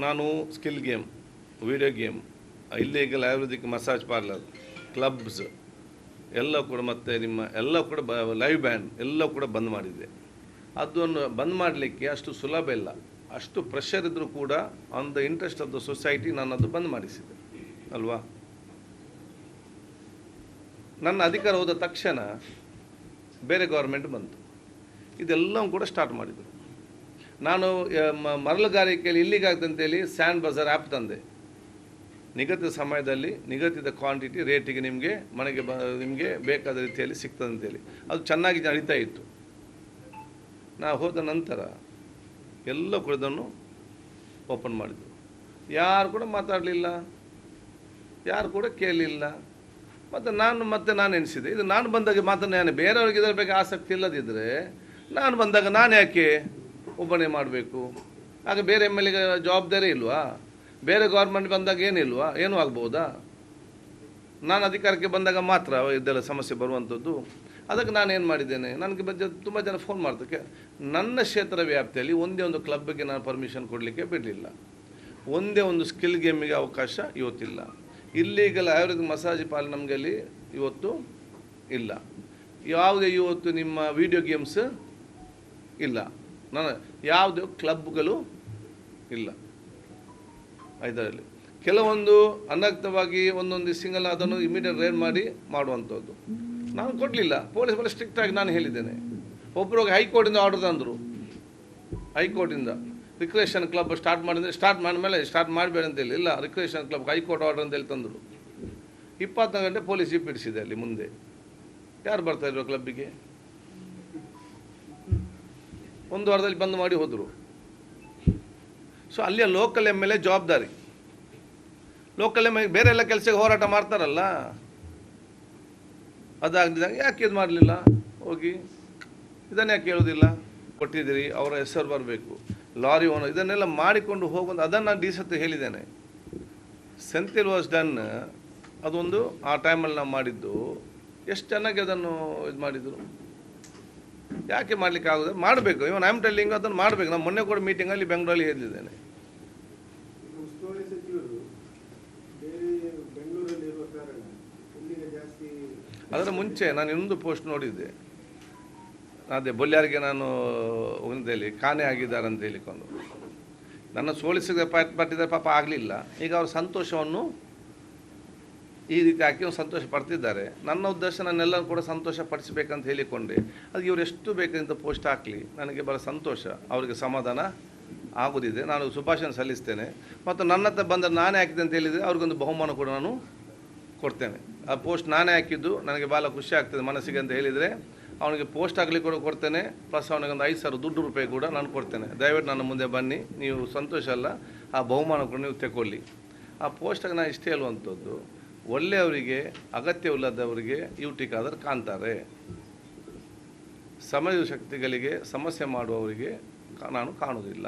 A: ನಾನು skill game, video game illegal Ayurvedic massage parlour, clubs ಎಲ್ಲ ಕೂಡ ಮತ್ತು ನಿಮ್ಮ ಎಲ್ಲ ಕೂಡ ಬ ಲೈವ್ ಬ್ಯಾಂಡ್ ಎಲ್ಲ ಕೂಡ ಬಂದ್ ಮಾಡಿದ್ದೆ. ಅದನ್ನು ಬಂದ್ ಮಾಡಲಿಕ್ಕೆ ಅಷ್ಟು ಸುಲಭ ಇಲ್ಲ. ಅಷ್ಟು ಪ್ರೆಷರ್ ಇದ್ದರೂ ಕೂಡ on the interest of the society ನನ್ನದು ಬಂದ್ ಮಾಡಿಸಿದೆ. ಅಲ್ವಾ? ನನ್ನ ಅಧಿಕಾರ ಹೋದ ತಕ್ಷಣ ಬೇರೆ ಗೌರ್ಮೆಂಟ್ ಬಂತು. ಇದೆಲ್ಲವೂ ಕೂಡ ಸ್ಟಾರ್ಟ್ ಮಾಡಿದರು. ನಾನು ಮರಳುಗಾರಿಕೆಯಲ್ಲಿ ಇಲ್ಲಿಗಾಗ್ತಂತೇಳಿ ಸ್ಯಾಂಡ್ ಬಜಾರ್ ಆ್ಯಪ್ ತಂದೆ. ನಿಗದಿತ ಸಮಯದಲ್ಲಿ ನಿಗದಿತ ಕ್ವಾಂಟಿಟಿ ರೇಟಿಗೆ ನಿಮಗೆ ಮನೆಗೆ ಬ, ನಿಮಗೆ ಬೇಕಾದ ರೀತಿಯಲ್ಲಿ ಸಿಗ್ತದೆ ಅಂತೇಳಿ ಅದು ಚೆನ್ನಾಗಿ ನಡೀತಾ ಇತ್ತು. ನಾ ಹೋದ ನಂತರ ಎಲ್ಲ ಕೂಡ ಇದನ್ನು ಓಪನ್ ಮಾಡಿದ್ರು ಯಾರು ಕೂಡ ಮಾತಾಡಲಿಲ್ಲ. ಯಾರು ಕೂಡ ಕೇಳಲಿಲ್ಲ. ಮತ್ತು ನಾನು, ಮತ್ತೆ ನಾನು ಎನಿಸಿದೆ ಇದು ನಾನು ಬಂದಾಗ ಮಾತ್ರ ನಾನು ಬೇರೆಯವ್ರಿಗೆ ಇದರ ಬಗ್ಗೆ ಆಸಕ್ತಿ ಇಲ್ಲದಿದ್ದರೆ ನಾನು ಬಂದಾಗ ನಾನು ಯಾಕೆ ಒಬ್ಬನೇ ಮಾಡಬೇಕು? ಆಗ ಬೇರೆ ಎಂ ಎಲ್ ಎಗೆ ಜವಾಬ್ದಾರಿ ಇಲ್ವಾ? ಬೇರೆ ಗೌರ್ಮೆಂಟ್ ಬಂದಾಗ ಏನಿಲ್ವಾ ಏನೂ ಆಗ್ಬೋದಾ? ನಾನು ಅಧಿಕಾರಕ್ಕೆ ಬಂದಾಗ ಮಾತ್ರ ಇದೆಲ್ಲ ಸಮಸ್ಯೆ ಬರುವಂಥದ್ದು. ಅದಕ್ಕೆ ನಾನು ಏನು ಮಾಡಿದ್ದೇನೆ? ನನಗೆ ಬಗ್ಗೆ ತುಂಬ ಜನ ಫೋನ್ ಮಾಡ್ತಕ್ಕೆ, ನನ್ನ ಕ್ಷೇತ್ರ ವ್ಯಾಪ್ತಿಯಲ್ಲಿ ಒಂದೇ ಒಂದು ಕ್ಲಬ್ಗೆ ನಾನು ಪರ್ಮಿಷನ್ ಕೊಡಲಿಕ್ಕೆ ಬಿಡಲಿಲ್ಲ. ಒಂದೇ ಒಂದು ಸ್ಕಿಲ್ ಗೇಮಿಗೆ ಅವಕಾಶ ಇವತ್ತಿಲ್ಲ. ಇಲ್ಲೀಗಲ್ ಆಯುರ್ವೇದಿಕ್ ಮಸಾಜ್ ಪಾಲ್ ನಮಗಲ್ಲಿ ಇವತ್ತು ಇಲ್ಲ. ಯಾವುದೇ ಇವತ್ತು ನಿಮ್ಮ ವಿಡಿಯೋ ಗೇಮ್ಸ್ ಇಲ್ಲ. ನಾನು ಯಾವುದೇ ಕ್ಲಬ್ಗಳು ಇಲ್ಲ. ಇದರಲ್ಲಿ ಕೆಲವೊಂದು ಅನಗತ್ಯವಾಗಿ ಒಂದೊಂದು ಸಿಂಗಲ್ ಅದನ್ನು ಇಮಿಡಿಯೇಟ್ ರೇನ್ ಮಾಡಿ ಮಾಡುವಂಥದ್ದು. ನಾನು ಕೊಡಲಿಲ್ಲ. ಪೊಲೀಸ್ ಬಲ ಸ್ಟ್ರಿಕ್ಟ್ ಆಗಿ ನಾನು ಹೇಳಿದ್ದೇನೆ. ಒಬ್ಬರು ಹೈಕೋರ್ಟಿಂದ ಆರ್ಡರ್ ತಂದರು. ಹೈಕೋರ್ಟಿಂದ. ರಿಕ್ರಿಯೇಷನ್ ಕ್ಲಬ್ ಸ್ಟಾರ್ಟ್ ಮಾಡಿದ್ರೆ ಸ್ಟಾರ್ಟ್ ಮಾಡಿದ್ಮೇಲೆ ಸ್ಟಾರ್ಟ್ ಮಾಡಬೇಡ ಅಂತೇಳಿ ಇಲ್ಲ ರಿಕ್ರಿಯೇಷನ್ ಕ್ಲಬ್ ಹೈಕೋರ್ಟ್ ಆರ್ಡರ್ ಅಂತೇಳಿ ತಂದರು. ಇಪ್ಪತ್ತು ಗಂಟೆ ಪೊಲೀಸ್ ಜೀಪ್ ಇಡಿಸಿದೆ ಅಲ್ಲಿ ಮುಂದೆ. ಯಾರು ಬರ್ತಾ ಇದ್ರು ಕ್ಲಬ್ಬಿಗೆ ಒಂದು ವಾರದಲ್ಲಿ ಬಂದ್ ಮಾಡಿ ಹೋದರು. ಸೊ ಅಲ್ಲಿಯ ಲೋಕಲ್ ಎಂ ಎಲ್ ಎ ಜವಾಬ್ದಾರಿ. ಲೋಕಲ್ ಎಂ ಎಲ್ ಬೇರೆ ಎಲ್ಲ ಕೆಲಸಕ್ಕೆ ಹೋರಾಟ ಮಾಡ್ತಾರಲ್ಲ. ಅದಾಗಲಿಲ್ಲ ಯಾಕೆ ಇದು ಮಾಡಲಿಲ್ಲ? ಹೋಗಿ, ಇದನ್ನು ಯಾಕೆ ಹೇಳೋದಿಲ್ಲ? ಕೊಟ್ಟಿದ್ದೀರಿ, ಅವರ ಹೆಸರು ಬರಬೇಕು. ಲಾರಿ ಓನರ್, ಇದನ್ನೆಲ್ಲ ಮಾಡಿಕೊಂಡು ಹೋಗುವಂತ, ಅದನ್ನು ನಾನು ಡಿ ಹೇಳಿದ್ದೇನೆ. ಸೆಂತಿಲ್ ವಾಸ್ ಡನ್ ಅದೊಂದು, ಆ ಟೈಮಲ್ಲಿ ನಾವು ಮಾಡಿದ್ದು. ಎಷ್ಟು ಚೆನ್ನಾಗಿ ಅದನ್ನು ಇದು ಮಾಡಿದರು. ಯಾಕೆ ಮಾಡಲಿಕ್ಕೆ ಆಗೋದು ಮಾಡಬೇಕು. ಇವನ್ ಐ ಆಮ್ ಟೆಲ್ಲಿಂಗ್ ಅದನ್ನು ಮಾಡಬೇಕು. ನಾನು ಮೊನ್ನೆ ಕೂಡ ಮೀಟಿಂಗಲ್ಲಿ ಬೆಂಗಳೂರಲ್ಲಿ ಹೇಳಿದ್ದೇನೆ
C: ಈಗ ಉಸ್ತುವಾರಿ ಸಚಿವರು ಬೇರೆ ಬೆಂಗಳೂರಲ್ಲಿ ಇರುವ ಕಾರಣ ಇಲ್ಲಿಗೆ ಜಾಸ್ತಿ
A: ಅದರ ಮುಂಚೆ ನಾನು ಇನ್ನೊಂದು ಪೋಸ್ಟ್ ನೋಡಿದ್ದೆ. ಅದೇ ಬೊಲ್ಯಾರಿಗೆ ನಾನು ಹೇಳಿ ಕಾಣೆ ಆಗಿದ್ದಾರೆ ಅಂತ ಹೇಳಿಕೊಂಡು. ನನ್ನ ಸೋಲಿಸಿದ ಪಟ್ಟಿದ್ದಾರೆ ಪಾಪ ಆಗಲಿಲ್ಲ. ಈಗ ಅವ್ರ ಸಂತೋಷವನ್ನು ಈ ರೀತಿ ಹಾಕಿ ಅವ್ರು ಸಂತೋಷ ಪಡ್ತಿದ್ದಾರೆ. ನನ್ನ ಉದ್ದೇಶ ನನ್ನೆಲ್ಲರೂ ಕೂಡ ಸಂತೋಷ ಪಡಿಸಬೇಕಂತ ಹೇಳಿಕೊಂಡೆ. ಅದು ಇವರು ಎಷ್ಟು ಬೇಕಂತ ಪೋಸ್ಟ್ ಹಾಕಲಿ, ನನಗೆ ಬಹಳ ಸಂತೋಷ. ಅವರಿಗೆ ಸಮಾಧಾನ ಆಗೋದಿದೆ. ನಾನು ಶುಭಾಶಯ ಸಲ್ಲಿಸ್ತೇನೆ. ಮತ್ತು ನನ್ನ ಹತ್ರ ಬಂದರೆ ನಾನೇ ಹಾಕಿದೆ ಅಂತ ಹೇಳಿದರೆ ಅವ್ರಿಗೊಂದು ಬಹುಮಾನ ಕೂಡ ನಾನು ಕೊಡ್ತೇನೆ. ಆ ಪೋಸ್ಟ್ ನಾನೇ ಹಾಕಿದ್ದು ನನಗೆ ಭಾಳ ಖುಷಿ ಆಗ್ತದೆ ಮನಸ್ಸಿಗೆ ಅಂತ ಹೇಳಿದರೆ. ಅವನಿಗೆ ಪೋಸ್ಟ್ ಆಗಲಿ ಕೂಡ ಕೊಡ್ತೇನೆ ಪ್ಲಸ್ ಅವನಿಗೆ ಒಂದು ಐದು ಸಾವಿರ ದುಡ್ಡು ರೂಪಾಯಿ ಕೂಡ ನಾನು ಕೊಡ್ತೇನೆ. ದಯವಿಟ್ಟು ನನ್ನ ಮುಂದೆ ಬನ್ನಿ ನೀವು ಸಂತೋಷ ಅಲ್ಲ ಆ ಬಹುಮಾನ ಕೂಡ ನೀವು ತಗೊಳ್ಳಿ ಆ ಪೋಸ್ಟಾಗಿ ನಾನು ಇಷ್ಟೇ ಹೇಳುವಂಥದ್ದು ಒಳ್ಳೆಯವರಿಗೆ ಅಗತ್ಯವಿಲ್ಲದವರಿಗೆ ಯುಟಿಕಾದರೆ ಕಾಣ್ತಾರೆ. ಸಮಯ ಶಕ್ತಿಗಳಿಗೆ ಸಮಸ್ಯೆ ಮಾಡುವವರಿಗೆ ನಾನು ಕಾಣುವುದಿಲ್ಲ.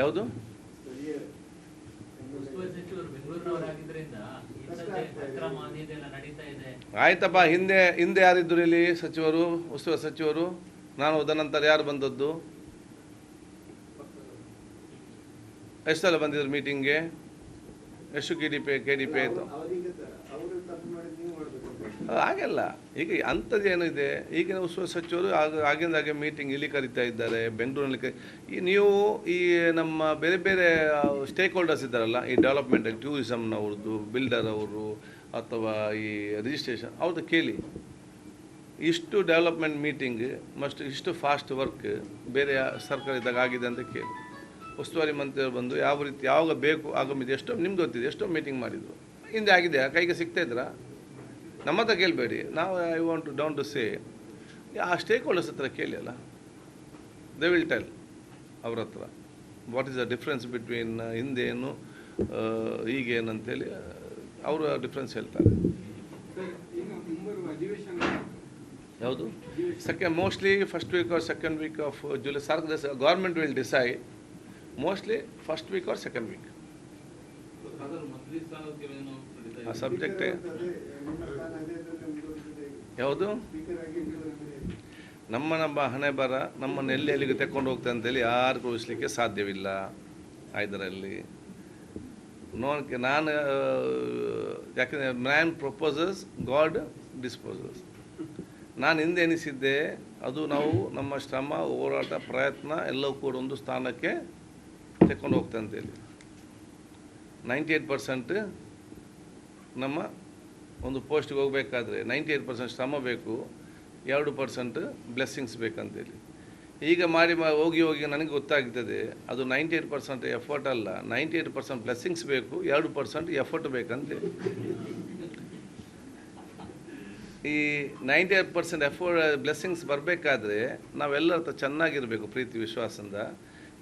A: ಯಾವುದು
C: ಸ್ಥಳೀಯ
B: ಉಸ್ತುವಾರಿ ಸಚಿವರು ಬೆಂಗಳೂರಿನವರಾಗಿದ್ದರಿಂದ ಇಂಥದ್ದೇ ಅಕ್ರಮ ಅದು ಇದೆಲ್ಲ ನಡೀತಾ ಇದೆ
A: ಆಯ್ತಪ್ಪ, ಹಿಂದೆ ಹಿಂದೆ ಯಾರಿದ್ದರು ಇಲ್ಲಿ ಸಚಿವರು, ಉಸ್ತುವಾರಿ ಸಚಿವರು? ನಾನು ಹೋದ ನಂತರ ಯಾರು ಬಂದದ್ದು? ಎಷ್ಟು ಸಲ ಬಂದಿದ್ರು ಮೀಟಿಂಗ್ಗೆ ಎಷ್ಟು K D P K D P ಆಯಿತು
C: ಅವರಿಗೆ ಅವರು ತಪ್ಪು ಮಾಡಿದ್ದು ನೀವು ಮಾಡಬೇಕು ಅಂತ
A: ಹಾಗೆಲ್ಲ. ಈಗ ಅಂಥದ್ದೇನಿದೆ ಈಗಿನ ಉಸ್ತುವಾರಿ ಸಚಿವರು ಆಗ, ಆಗಿಂದ ಹಾಗೆ ಮೀಟಿಂಗ್ ಇಲ್ಲಿ ಕರೀತಾ ಇದ್ದಾರೆ ಬೆಂಗಳೂರಿನಲ್ಲಿ ಈ ನೀವು ಈ ನಮ್ಮ ಬೇರೆ ಬೇರೆ ಸ್ಟೇಕ್ ಹೋಲ್ಡರ್ಸ್ ಇದ್ದಾರಲ್ಲ, ಈ ಡೆವಲಪ್ಮೆಂಟ್ ಟೂರಿಸಮ್ನವ್ರದ್ದು ಬಿಲ್ಡರ್ ಅವರು, ಅಥವಾ ಈ ರಿಜಿಸ್ಟ್ರೇಷನ್ ಅವ್ರದ್ದು ಕೇಳಿ. ಇಷ್ಟು ಡೆವಲಪ್ಮೆಂಟ್ ಮೀಟಿಂಗ್ ಮಸ್ಟ್ ಇಷ್ಟು ಫಾಸ್ಟ್ ವರ್ಕ್ ಬೇರೆ ಸರ್ಕಾರ ಇದ್ದಾಗ ಆಗಿದೆ ಅಂತ ಕೇಳಿ. ಉಸ್ತುವಾರಿ ಮಂತ್ರಿಯವರು ಬಂದು ಯಾವ ರೀತಿ, ಯಾವಾಗ ಬೇಕು, ಆಗಮಿದೆ, ಎಷ್ಟೋ, ನಿಮ್ಗೆ ಗೊತ್ತಿದೆ, ಎಷ್ಟೋ ಮೀಟಿಂಗ್ ಮಾಡಿದ್ರು. ಹಿಂದೆ ಆಗಿದೆ, ಕೈಗೆ ಸಿಗ್ತಾ ಇದ್ರಾ? ನಮ್ಮ ಹತ್ರ ಕೇಳಬೇಡಿ. ನಾವು I want to down to say ಆ ಸ್ಟೇಕ್ ಹೋಲ್ಡರ್ಸ್ ಹತ್ರ ಕೇಳಿ ಅಲ್ಲ ದೇ ವಿಲ್ ಟೆಲ್ ಅವ್ರ ಹತ್ರ. What is the difference between ಹಿಂದೇನು ಈಗೇನಂತೇಳಿ ಅವರು ಡಿಫ್ರೆನ್ಸ್ ಹೇಳ್ತಾರೆ. ಯಾವುದು second mostly first week or second week of July sir government will decide mostly first week or second week ಆ ಸಬ್ಜೆಕ್ಟೇ. ಯಾವುದು. ನಮ್ಮ ನಮ್ಮ ಹಣೆ ಬರ, ನಮ್ಮನ್ನು ಎಲ್ಲಿ ಎಲ್ಲಿಗೆ ತೆಕ್ಕೊಂಡು ಹೋಗ್ತದೆ ಅಂತೇಳಿ ಯಾರು ಉಳಿಸ್ಲಿಕ್ಕೆ ಸಾಧ್ಯವಿಲ್ಲ ಇದರಲ್ಲಿ ನೋಡಕ್ಕೆ ನಾನು ಯಾಕೆಂದರೆ ಮ್ಯಾನ್ ಪ್ರಪೋಸಸ್ ಗಾಡ್ ಡಿಸ್ಪೋಸಸ್ ನಾನು ಹಿಂದೆ ಎನಿಸಿದ್ದೆ ಅದು ನಾವು ನಮ್ಮ ಶ್ರಮ, ಹೋರಾಟ, ಪ್ರಯತ್ನ ಎಲ್ಲವೂ ಕೂಡ ಒಂದು ಸ್ಥಾನಕ್ಕೆ ತೆಕ್ಕೊಂಡು ಹೋಗ್ತದೆ ಅಂತೇಳಿ ನೈಂಟಿ ಏಟ್ ಪರ್ಸೆಂಟ್ ನಮ್ಮ ಒಂದು ಪೋಸ್ಟ್ಗೆ ಹೋಗಬೇಕಾದ್ರೆ ನೈಂಟಿ ಏಯ್ಟ್ ಪರ್ಸೆಂಟ್ ಶ್ರಮ ಬೇಕು, ಎರಡು ಪರ್ಸೆಂಟ್ ಬ್ಲೆಸ್ಸಿಂಗ್ಸ್ ಬೇಕಂತೇಳಿ. ಈಗ ಮಾಡಿ ಮಾ, ಹೋಗಿ ಹೋಗಿ ನನಗೆ ಗೊತ್ತಾಗ್ತದೆ, ಅದು ನೈಂಟಿ ಏಟ್ ಪರ್ಸೆಂಟ್ ಎಫರ್ಟ್ ಅಲ್ಲ, ನೈಂಟಿ ಏಟ್ ಪರ್ಸೆಂಟ್ ಬ್ಲೆಸ್ಸಿಂಗ್ಸ್ ಬೇಕು, ಎರಡು ಪರ್ಸೆಂಟ್ ಎಫರ್ಟ್ ಬೇಕಂತೇಳಿ. ಈ ninety eight percent effort blessings ಬರಬೇಕಾದ್ರೆ ನಾವೆಲ್ಲರ ಹತ್ರ ಚೆನ್ನಾಗಿರಬೇಕು, ಪ್ರೀತಿ, ವಿಶ್ವಾಸದಿಂದ.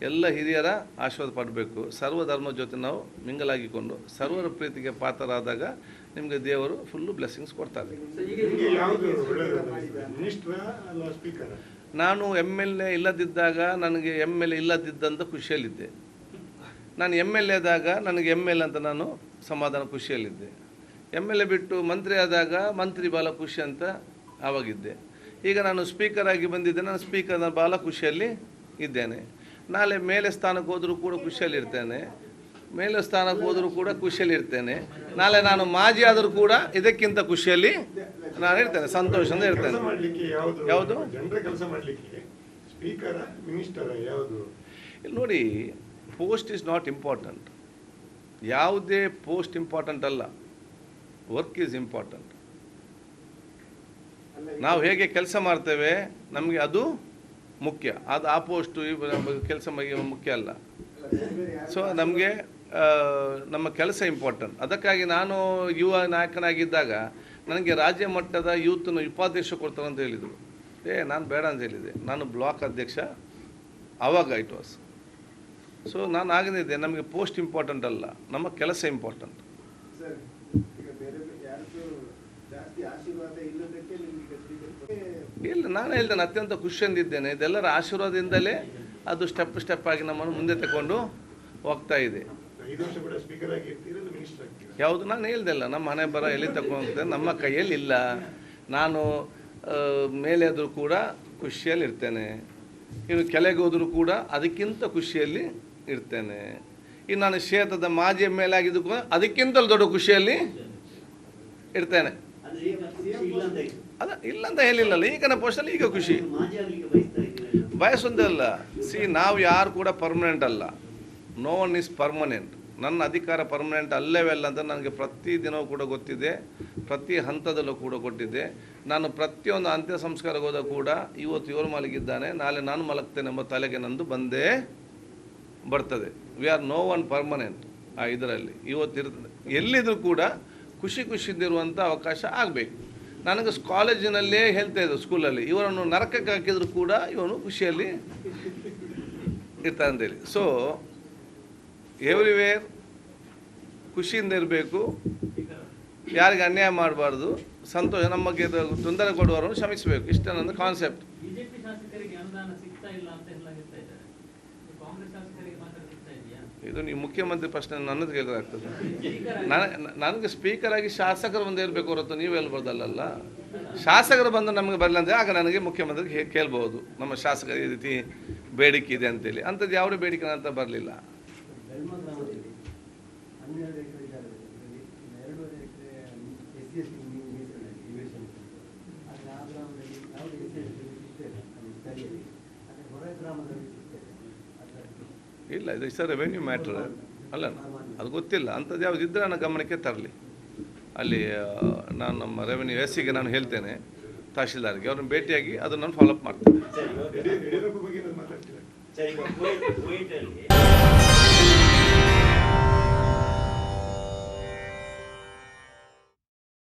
A: ಎಲ್ಲ ಹಿರಿಯರ ಆಶೀರ್ವಾದ ಪಡಬೇಕು. ಸರ್ವ ಧರ್ಮದ ಜೊತೆ ನಾವು ಮಿಂಗಲಾಗಿಕೊಂಡು ಸರ್ವರ ಪ್ರೀತಿಗೆ ಪಾತ್ರರಾದಾಗ ನಿಮಗೆ ದೇವರು ಫುಲ್ಲು ಬ್ಲೆಸ್ಸಿಂಗ್ಸ್ ಕೊಡ್ತಾರೆ. ನಾನು ಎಂ ಎಲ್ ಎ ಇಲ್ಲದಿದ್ದಾಗ ನನಗೆ ಎಂ ಎಲ್ ಎ ಇಲ್ಲದಿದ್ದಂತ ಖುಷಿಯಲ್ಲಿದ್ದೆ. ನಾನು ಎಂ ಎಲ್ ಎ ಆದಾಗ ನನಗೆ ಎಂ ಎಲ್ ಅಂತ ನಾನು ಸಮಾಧಾನ ಖುಷಿಯಲ್ಲಿದ್ದೆ. ಎಂ ಎಲ್ ಎ ಬಿಟ್ಟು ಮಂತ್ರಿ ಆದಾಗ ಮಂತ್ರಿ ಬಾಲ ಖುಷಿ ಅಂತ ಆವಾಗಿದ್ದೆ. ಈಗ ನಾನು ಸ್ಪೀಕರ್ ಆಗಿ ಬಂದಿದ್ದೆ. ನಾನು ಸ್ಪೀಕರ್ನ ಬಾಲ ಖುಷಿಯಲ್ಲಿ ಇದ್ದೇನೆ. ನಾಳೆ ಮೇಲೆ ಸ್ಥಾನಕ್ಕೆ ಹೋದರೂ ಕೂಡ ಖುಷಿಯಲ್ಲಿರ್ತೇನೆ. ಮೇಲೆ ಸ್ಥಾನಕ್ಕೆ ಹೋದರೂ ಕೂಡ ಖುಷಿಯಲ್ಲಿರ್ತೇನೆ. ನಾಳೆ ನಾನು ಮಾಜಿ ಆದರೂ ಕೂಡ ಇದಕ್ಕಿಂತ ಖುಷಿಯಲ್ಲಿ ನಾನು ಇರ್ತೇನೆ ಸಂತೋಷದಿಂದ ಇರ್ತೇನೆ.
D: ಯಾವುದು?
A: ಇಲ್ಲಿ ನೋಡಿ ಪೋಸ್ಟ್ ಇಸ್ ನಾಟ್ ಇಂಪಾರ್ಟೆಂಟ್ ಯಾವುದೇ ಪೋಸ್ಟ್ ಇಂಪಾರ್ಟೆಂಟ್ ಅಲ್ಲ. ವರ್ಕ್ ಈಸ್ ಇಂಪಾರ್ಟೆಂಟ್ ನಾವು ಹೇಗೆ ಕೆಲಸ ಮಾಡ್ತೇವೆ ನಮಗೆ ಅದು ಮುಖ್ಯ. ಅದು ಆ ಪೋಸ್ಟು ಕೆಲಸ ಮುಖ್ಯ ಅಲ್ಲ. ಸೊ ನಮಗೆ ನಮ್ಮ ಕೆಲಸ ಇಂಪಾರ್ಟೆಂಟ್ ಅದಕ್ಕಾಗಿ ನಾನು ಯುವ ನಾಯಕನಾಗಿದ್ದಾಗ ನನಗೆ ರಾಜ್ಯ ಮಟ್ಟದ ಯೂತ್ನ ಉಪಾಧ್ಯಕ್ಷ ಕೊಡ್ತಾರೆ ಅಂತ ಹೇಳಿದರು. ಏ, ನಾನು ಬೇಡ ಅಂತ ಹೇಳಿದೆ ನಾನು ಬ್ಲಾಕ್ ಅಧ್ಯಕ್ಷ. ಆವಾಗ ಇಟ್ ವಾಸ್ ಸೊ ನಾನು ಆಗಿನಿದ್ದೆ ನಮಗೆ ಪೋಸ್ಟ್ ಇಂಪಾರ್ಟೆಂಟ್ ಅಲ್ಲ. ನಮ್ಮ ಕೆಲಸ ಇಂಪಾರ್ಟೆಂಟ್
C: ಸರ್ ಈಗ ಬೇರೆ ಬೇರೆ ಯಾರ್ದು ಜಾಸ್ತಿ ಆಶೀರ್ವಾದ ಇಲ್ಲದಕ್ಕೆ ನಿಮ್ಗೆ ಸ್ವೀಕರಿಸ
A: ಇಲ್ಲ ನಾನು ಹೇಳ್ತೇನೆ ಅತ್ಯಂತ ಖುಷಿಯಿಂದಿದ್ದೇನೆ ಇದೆಲ್ಲರ ಆಶೀರ್ವಾದದಿಂದಲೇ ಅದು ಸ್ಟೆಪ್ ಸ್ಟೆಪ್ ಆಗಿ ನಮ್ಮನ್ನು ಮುಂದೆ ತಗೊಂಡು ಹೋಗ್ತಾ ಇದೆ. ಯಾವುದು ನಾನು ಹೇಳ್ದಲ್ಲ ನಮ್ಮ ಮನೆ ಬರ ಎಲ್ಲಿ ತಗೊಂಡು ನಮ್ಮ ಕೈಯಲ್ಲಿ ಇಲ್ಲ. ನಾನು ಮೇಲೆ ಆದರೂ ಕೂಡ ಖುಷಿಯಲ್ಲಿ ಇರ್ತೇನೆ. ಇನ್ನು ಕೆಳಗೆ ಹೋದರೂ ಕೂಡ ಅದಕ್ಕಿಂತ ಖುಷಿಯಲ್ಲಿ ಇರ್ತೇನೆ. ಇನ್ನು ನಾನು ಕ್ಷೇತ್ರದ ಮಾಜಿ ಎಂ ಎಲ್ ಆಗಿದ್ದು ಕೂಡ ಅದಕ್ಕಿಂತಲೂ ದೊಡ್ಡ ಖುಷಿಯಲ್ಲಿ ಇರ್ತೇನೆ.
E: ಖುಷಿ ಇಲ್ಲ ಅಂತ
A: ಹೇಳಿಲ್ಲಲ್ಲ ಈಗಿನ ಪೋಸ್ಟಲ್ಲಿ ಈಗ ಖುಷಿ. ವಯಸ್ಸೊಂದಲ್ಲ ಸಿ ನಾವು ಯಾರು ಕೂಡ ಪರ್ಮನೆಂಟ್ ಅಲ್ಲ. ನೋ ಒನ್ ಇಸ್ ಪರ್ಮನೆಂಟ್ ನನ್ನ ಅಧಿಕಾರ ಪರ್ಮನೆಂಟ್ ಅಲ್ಲವೇ ಅಲ್ಲ ಅಂತ ನನಗೆ ಪ್ರತಿ ದಿನವೂ ಕೂಡ ಗೊತ್ತಿದೆ. ಪ್ರತಿ ಹಂತದಲ್ಲೂ ಕೂಡ ಗೊತ್ತಿದೆ ನಾನು ಪ್ರತಿಯೊಂದು ಅಂತ್ಯ ಸಂಸ್ಕಾರಕ್ಕೆ ಹೋದಾಗ ಕೂಡ ಇವತ್ತು ಇವರು ಮಲಗಿದ್ದಾನೆ, ನಾಳೆ ನಾನು ಮಲಗ್ತೇನೆ ಎಂಬ ತಲೆಗೆ ನಂದು ಬಂದೇ ಬರ್ತದೆ. We are no one permanent ಆ ಇದರಲ್ಲಿ. ಇವತ್ತು ಇರ್ತದೆ ಎಲ್ಲಿದ್ರೂ ಕೂಡ ಖುಷಿ ಖುಷಿದಿರುವಂಥ ಅವಕಾಶ ಆಗಬೇಕು. ನನಗೆ ಕಾಲೇಜಿನಲ್ಲೇ ಹೇಳ್ತಾ ಇದ್ದರು ಸ್ಕೂಲಲ್ಲಿ, ಇವರನ್ನು ನರಕಕ್ಕೆ ಹಾಕಿದ್ರು ಕೂಡ ಇವನು ಖುಷಿಯಲ್ಲಿ ಇರ್ತಾನೆ ಅಂತೇಳಿ ಸೊ ಎವ್ರಿವೇರ್ ಖುಷಿಯಿಂದ ಇರಬೇಕು, ಯಾರಿಗೆ ಅನ್ಯಾಯ ಮಾಡಬಾರ್ದು, ಸಂತೋಷ ಬಗ್ಗೆ ತೊಂದರೆ ಕೊಡುವವರನ್ನು ಶ್ರಮಿಸಬೇಕು. ಇಷ್ಟೇ ನನ್ನ ಕಾನ್ಸೆಪ್ಟ್
B: ಬಿಜೆಪಿ ಶಾಸಕರಿಗೆ ಅನುದಾನ ಸಿಗ್ತಾ ಇಲ್ಲ ಅಂತ ಎಲ್ಲ ಹೇಳ್ತಾ ಇದ್ದಾರೆ ಈ ಕಾಂಗ್ರೆಸ್ ಶಾಸಕರಿಗೆ ಮಾತ್ರ ಸಿಗ್ತಾ ಇದೆಯಾ
A: ಇದು ನೀವು ಮುಖ್ಯಮಂತ್ರಿ ಪ್ರಶ್ನೆ ನನ್ನದು ಕೇಳಿದಾಗ್ತದೆ ನನಗೆ ಸ್ಪೀಕರ್ ಆಗಿ ಶಾಸಕರು ಬಂದು ಇರಬೇಕು ಹೊರತು ನೀವು ಹೇಳ್ಬೋದಲ್ಲ ಶಾಸಕರು ಬಂದು ನಮಗೆ ಬರಲಿಲ್ಲ ಅಂದರೆ ಆಗ ನನಗೆ ಮುಖ್ಯಮಂತ್ರಿಗೆ ಕೇಳ್ಬೋದು. ನಮ್ಮ ಶಾಸಕರು ಈ ರೀತಿ ಬೇಡಿಕೆ ಇದೆ ಅಂತೇಳಿ. ಅಂಥದ್ದು ಯಾವುದೇ ಬೇಡಿಕೆ ಅಂತ ಬರಲಿಲ್ಲ
F: ಧರ್ಮ ಗ್ರಾಮದಲ್ಲಿ ಹನ್ನೆರಡು ಎಕರೆ ಜಾಗದಲ್ಲಿ ಇದರಲ್ಲಿ ಎರಡೂವರೆ ಎಕರೆ ಎಸ್ ಸಿ ಎಸ್ ಟಿ ಮೀಸಲಾಗಿ ನಿವೇಶನ ಆದರೆ ಆ ಗ್ರಾಮದಲ್ಲಿ ಯಾವುದೇ ಎಸ್ ಸಿ ಎಸ್ ಟಿ ಸಿಗ್ತೇನೆ ನಮ್ಮ ಸ್ಥಳೀಯರಿಗೆ ಆದರೆ ಹೊರ ಗ್ರಾಮದಲ್ಲಿ ಸಿಗ್ತೇನೆ ಅದರ
A: ಇಲ್ಲ, ಇದು ಸರ್ ರೆವೆನ್ಯೂ ಮ್ಯಾಟ್ರ್ ಅಲ್ಲ, ಅದು ಗೊತ್ತಿಲ್ಲ. ಅಂಥದ್ದು ಯಾವ್ದು ಇದ್ರೆ ನನ್ನ ಗಮನಕ್ಕೆ ತರಲಿ. ಅಲ್ಲಿ ನಾನು ನಮ್ಮ ರೆವೆನ್ಯೂ ಎಸ್ ಸಿಗೆ ನಾನು ಹೇಳ್ತೇನೆ, ತಹಶೀಲ್ದಾರ್ಗೆ. ಅವ್ರನ್ನ ಭೇಟಿಯಾಗಿ ಅದನ್ನು ನಾನು ಫಾಲೋಅಪ್ ಮಾಡ್ತೇನೆ.